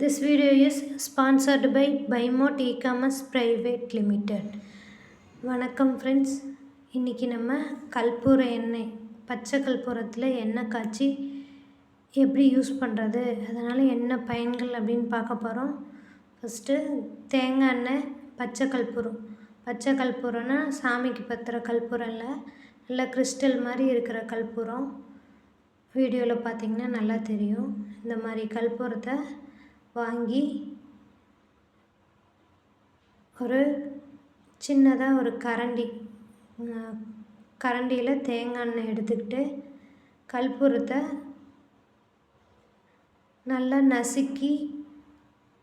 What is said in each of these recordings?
This video is sponsored by பைமோட் e commerce private limited வணக்கம் friends இன்றைக்கி நம்ம கற்பூர எண்ணெய் பச்சை கற்பூரத்தில் எண்ணெய் காய்ச்சி எப்படி யூஸ் பண்ணுறது அதனால் என்ன பயன்கள் அப்படின்னு பார்க்க போகிறோம் ஃபஸ்ட்டு தேங்காய் எண்ணெய் பச்சை கற்பூரம். பச்சை கற்பூரம்னா சாமிக்கு பத்துற கற்பூரம் இல்லை நல்லா கிறிஸ்டல் மாதிரி இருக்கிற கற்பூரம். வீடியோவில் பார்த்தீங்கன்னா நல்லா தெரியும். இந்த மாதிரி கற்பூரத்தை வாங்கி ஒரு சின்னதாக ஒரு கரண்டி கரண்டியில் தேங்காய் எண்ணெய் எடுத்துக்கிட்டு கற்பூரத்தை நல்லா நசுக்கி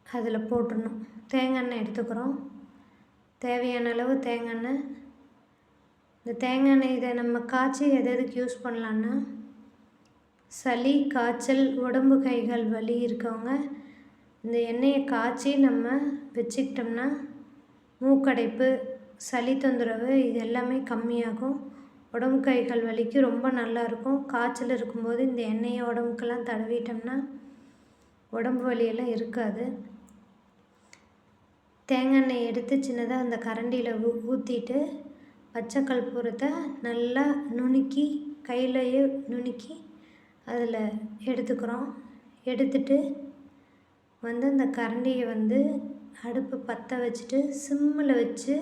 அதில் போட்டுடணும். தேங்காய் எண்ணெய் எடுத்துக்கிறோம். தேவையான அளவு தேங்காய் எண்ணெய். இந்த தேங்காய் எண்ணெய் இதை நம்ம காய்ச்சி எது எதுக்கு யூஸ் பண்ணலான்னா சளி காய்ச்சல் உடம்பு கைகள் வலி இருக்கவங்க இந்த எண்ணெயை காய்ச்சி நம்ம வச்சுக்கிட்டோம்னா மூக்கடைப்பு சளி தொந்தரவு இது எல்லாமே கம்மியாகும். உடம்பு கைகள் வலிக்கு ரொம்ப நல்லாயிருக்கும். காய்ச்சல் இருக்கும்போது இந்த எண்ணெயை உடம்புக்கெல்லாம் தடவிட்டோம்னா உடம்பு வலியெல்லாம் இருக்காது. தேங்காய் எண்ணெய் எடுத்து சின்னதாக அந்த கரண்டியில் ஊ ஊற்றிட்டு பச்சை கற்பூரத்தை நல்லா நுணுக்கி கையிலையே நுணுக்கி அதில் எடுத்துக்கிறோம். எடுத்துட்டு வந்து அந்த கரண்டியை வந்து அடுப்பு பற்ற வச்சுட்டு சிம்மில் வச்சு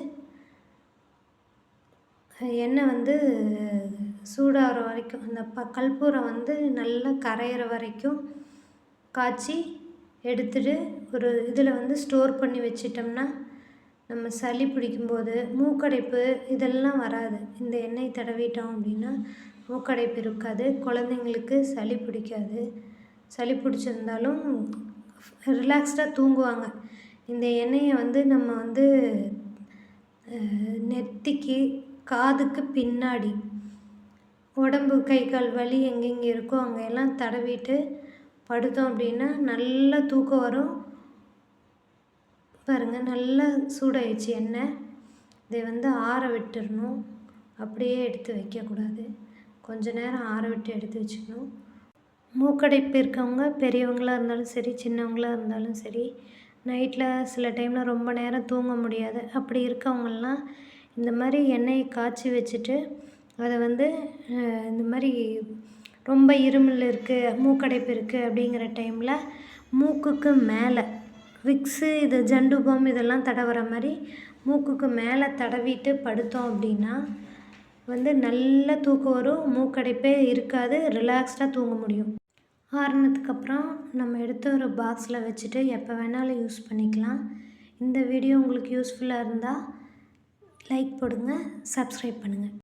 எண்ணெய் வந்து சூடாகிற வரைக்கும் அந்த ப கல்பூரம் வந்து நல்லா கரையிற வரைக்கும் காய்ச்சி எடுத்துட்டு ஒரு இதில் வந்து ஸ்டோர் பண்ணி வச்சிட்டோம்னா நம்ம சளி பிடிக்கும்போது மூக்கடைப்பு இதெல்லாம் வராது. இந்த எண்ணெய் தடவிட்டோம் அப்படின்னா மூக்கடைப்பு இருக்காது. குழந்தைங்களுக்கு சளி பிடிக்காது. சளி பிடிச்சிருந்தாலும் ரிலாக்ஸ்டாக தூங்குவாங்க. இந்த எண்ணெயை வந்து நம்ம வந்து நெத்திக்கு காதுக்கு பின்னாடி உடம்பு கை கால் வலி எங்கெங்கே இருக்கோ அங்கே எல்லாம் தடவிட்டு படுத்தோம் அப்படின்னா நல்லா தூக்கம் வரும். பாருங்கள் நல்லா சூடாயிடுச்சு எண்ணெய். இதை வந்து ஆற விட்டுடணும் அப்படியே எடுத்து வைக்கக்கூடாது. கொஞ்ச நேரம் ஆற விட்டு எடுத்து வச்சுக்கணும். மூக்கடைப்பு இருக்கவங்க பெரியவங்களாக இருந்தாலும் சரி சின்னவங்களாக இருந்தாலும் சரி நைட்டில் சில டைமில் ரொம்ப நேரம் தூங்க முடியாது. அப்படி இருக்கவங்கெல்லாம் இந்த மாதிரி எண்ணெயை காய்ச்சி வச்சுட்டு அதை வந்து இந்த மாதிரி ரொம்ப இருமல் இருக்குது மூக்கடைப்பு இருக்குது அப்படிங்கிற டைமில் மூக்குக்கு மேலே விக்ஸு இது ஜண்டுபம் இதெல்லாம் தடவுற மாதிரி மூக்குக்கு மேலே தடவிட்டு படுத்தோம் அப்படின்னா வந்து நல்ல தூக்கம் வரும். மூக்கடைப்பே இருக்காது. ரிலாக்ஸ்டாக தூங்க முடியும். ஆறுனதுக்கப்புறம் நம்ம எடுத்து ஒரு பாக்ஸில் வச்சுட்டு எப்போ வேணாலும் யூஸ் பண்ணிக்கலாம். இந்த வீடியோ உங்களுக்கு யூஸ்ஃபுல்லாக இருந்தால் லைக் போடுங்கள் சப்ஸ்கிரைப் பண்ணுங்கள்